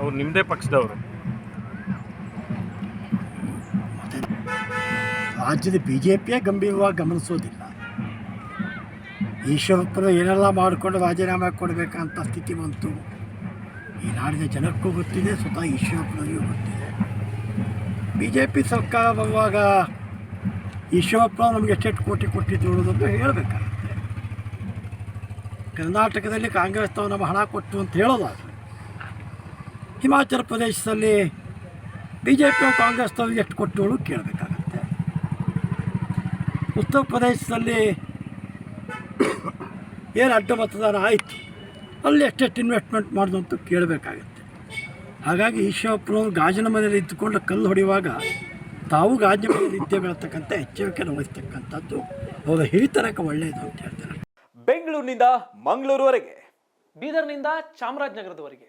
ಅವ್ರು ನಿಮ್ಮದೇ ಪಕ್ಷದವರು. ರಾಜ್ಯದ ಬಿ ಜೆ ಪಿಯೇ ಗಂಭೀರವಾಗಿ ಗಮನಿಸೋದಿಲ್ಲ. ಈಶ್ವರಪ್ಪನ ಏನೆಲ್ಲ ಮಾಡಿಕೊಂಡು ರಾಜೀನಾಮೆ ಕೊಡಬೇಕಂತ ಸ್ಥಿತಿ ಬಂತು. ಈ ನಾಡಿನ ಜನಕ್ಕೂ ಗೊತ್ತಿದೆ, ಸ್ವತಃ ಈಶ್ವರಪ್ಪನಿಗೂ ಗೊತ್ತಿದೆ. ಬಿ ಜೆ ಪಿ ಸರ್ಕಾರ ಬರುವಾಗ ಈಶ್ವರಪ್ಪ ನಮಗೆ ಎಷ್ಟೆಷ್ಟು ಕೋಟಿ ಕೊಟ್ಟಿದ್ದು ಅನ್ನೋದನ್ನು ಹೇಳಬೇಕಾಗುತ್ತೆ. ಕರ್ನಾಟಕದಲ್ಲಿ ಕಾಂಗ್ರೆಸ್ನವರು ನಮ್ಮ ಹಣ ಕೊಟ್ಟು ಅಂತ ಹೇಳೋದಾದರೆ ಹಿಮಾಚಲ ಪ್ರದೇಶದಲ್ಲಿ ಬಿ ಜೆ ಪಿ ಕಾಂಗ್ರೆಸ್ನವ್ರಿಗೆ ಎಷ್ಟು ಕೊಟ್ಟವಳು ಕೇಳಬೇಕಾಗತ್ತೆ. ಉತ್ತರ ಪ್ರದೇಶದಲ್ಲಿ ಏನು ಅಡ್ಡ ಮತದಾನ ಆಯಿತು, ಅಲ್ಲಿ ಎಷ್ಟೆಷ್ಟು ಇನ್ವೆಸ್ಟ್ಮೆಂಟ್ ಮಾಡಿದ್ರು ಅಂತ ಕೇಳಬೇಕಾಗತ್ತೆ. ಹಾಗಾಗಿ ಈಶ್ವರಪ್ಪನವರು ಗಾಜಿನ ಮನೆಯಲ್ಲಿ ಇದ್ದುಕೊಂಡು ಕಲ್ಲು ಹೊಡೆಯುವಾಗ ತಾವು ಗಾಜಿನ ಮನೆಯಲ್ಲಿ ಇದ್ದೇ ಬೆಳತಕ್ಕಂಥ ಎಚ್ಚರಿಕೆ ವಹಿಸ್ತಕ್ಕಂಥದ್ದು ಅವರ ಹಿರಿತನಕ್ಕೆ ಒಳ್ಳೆಯದು ಅಂತ ಹೇಳ್ತಾರೆ ಬೆಂಗಳೂರಿನಿಂದ ಮಂಗಳೂರುವರೆಗೆ ಬೀದರ್ನಿಂದ ಚಾಮರಾಜನಗರದವರೆಗೆ.